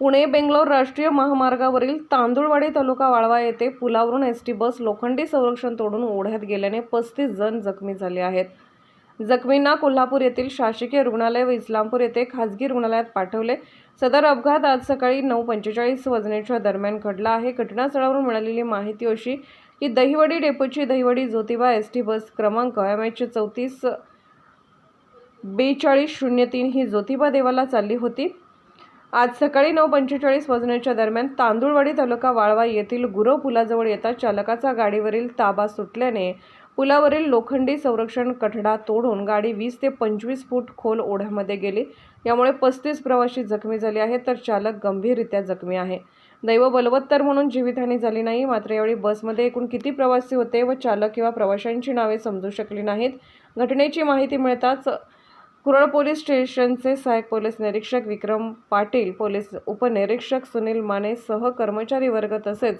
पुणे बेंगलोर राष्ट्रीय महामार्गावरील तांदुळवाडी तालुका वाळवा येथे पुलावरून एस टी बस लोखंडी संरक्षण तोडून ओढ्यात गेल्याने पस्तीस जण जखमी झाले आहेत. जखमींना कोल्हापूर येथील शासकीय रुग्णालय व इस्लामपूर येथे खाजगी रुग्णालयात पाठवले. सदर अपघात आज सकाळी नऊ पंचेचाळीस वाजण्याच्या दरम्यान घडला आहे. घटनास्थळावरून मिळालेली माहिती अशी की Dahiwadi डेपोची Dahiwadi Jyotiba S T bus क्रमांक एम एच चौतीस बेचाळीस शून्य तीन ही ज्योतिबा देवाला चालली होती. आज सकाळी नऊ पंचेचाळीस वाजण्याच्या दरम्यान तांदूळवाडी तालुका वाळवा येथील गुरव पुलाजवळ येता चालकाचा गाडीवरील ताबा सुटल्याने पुलावरील लोखंडी संरक्षण कठडा तोडून गाडी वीस ते पंचवीस फूट खोल ओढ्यामध्ये गेली. यामुळे पस्तीस प्रवासी जखमी झाले आहेत तर चालक गंभीररित्या जखमी आहे. दैव बलवत्तर म्हणून जीवितहानी झाली नाही मात्र यावेळी बसमध्ये एकूण किती प्रवासी होते व चालक किंवा प्रवाशांची नावे समजू शकली नाहीत. घटनेची माहिती मिळताच कुरळ पोलीस स्टेशनचे सहाय्यक पोलीस निरीक्षक विक्रम पाटील पोलीस उपनिरीक्षक सुनील माने सह कर्मचारी वर्ग तसेच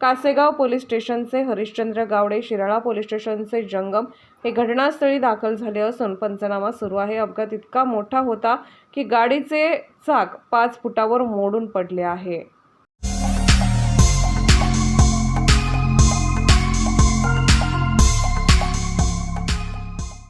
कासेगाव पोलीस स्टेशनचे हरिश्चंद्र गावडे शिराळा पोलीस स्टेशनचे जंगम हे घटनास्थळी दाखल झाले असून पंचनामा सुरू आहे. अपघात इतका मोठा होता की गाडीचे चाक पाच फुटावर मोडून पडले आहे.